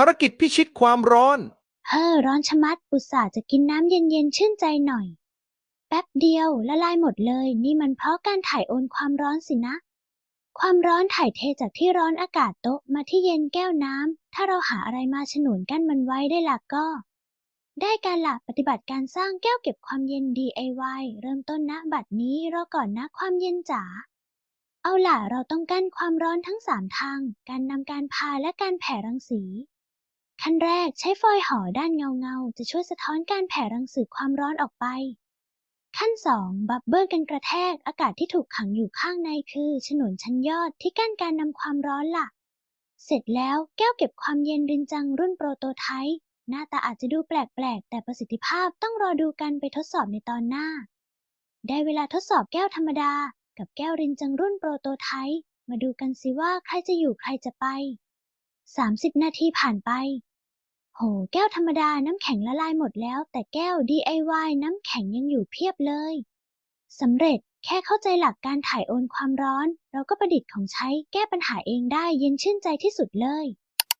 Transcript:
ภารกิจพิชิตความร้อน เฮ้อร้อนชะมัดอุตส่าห์จะกินน้ำเย็นๆชื่นใจหน่อย แป๊บเดียวละลายหมดเลย นี่มันเพราะการถ่ายโอนความร้อนสินะ ความร้อนถ่ายเทจากที่ร้อนอากาศโต๊ะมาที่เย็นแก้วน้ำถ้าเราหาอะไรมาฉนวนกั้นมันไว้ได้ล่ะก็ ได้การละปฏิบัติการสร้างแก้วเก็บความเย็น DIY เริ่มต้นณบัดนี้รอก่อนนะความเย็นจ๋าเอาล่ะ เราต้องกั้นความร้อนทั้งสามทาง การนำการพาและการแผ่รังสี ขั้นแรกใช้ฟอยล์ห่อด้านเงาเงาๆ จะช่วยสะท้อนการแผ่รังสีความร้อนออกไป ขั้นสองบับเบิลกันกระแทกอากาศที่ถูกขังอยู่ข้างในคือฉนวนชั้นยอดที่กั้นการนำความร้อนล่ะเสร็จแล้วแก้วเก็บความเย็นรินจังรุ่นโปรโตไทป์หน้าตาอาจจะดูแปลกๆ แต่ประสิทธิภาพต้องรอดูกันไปทดสอบในตอนหน้า ได้เวลาทดสอบแก้วธรรมดา กับแก้วรินจังรุ่นโปรโตไทป์มาดูกันสิว่าใครจะอยู่ใครจะไป 30 นาทีผ่านไป โห แก้วธรรมดาน้ำแข็งละลายหมดแล้ว แต่แก้ว DIY น้ำแข็งยังอยู่เพียบเลยสำเร็จแค่เข้าใจหลักการถ่ายโอนความร้อน เราก็ประดิษฐ์ของใช้แก้ปัญหาเองได้เย็นชื่นใจที่สุดเลย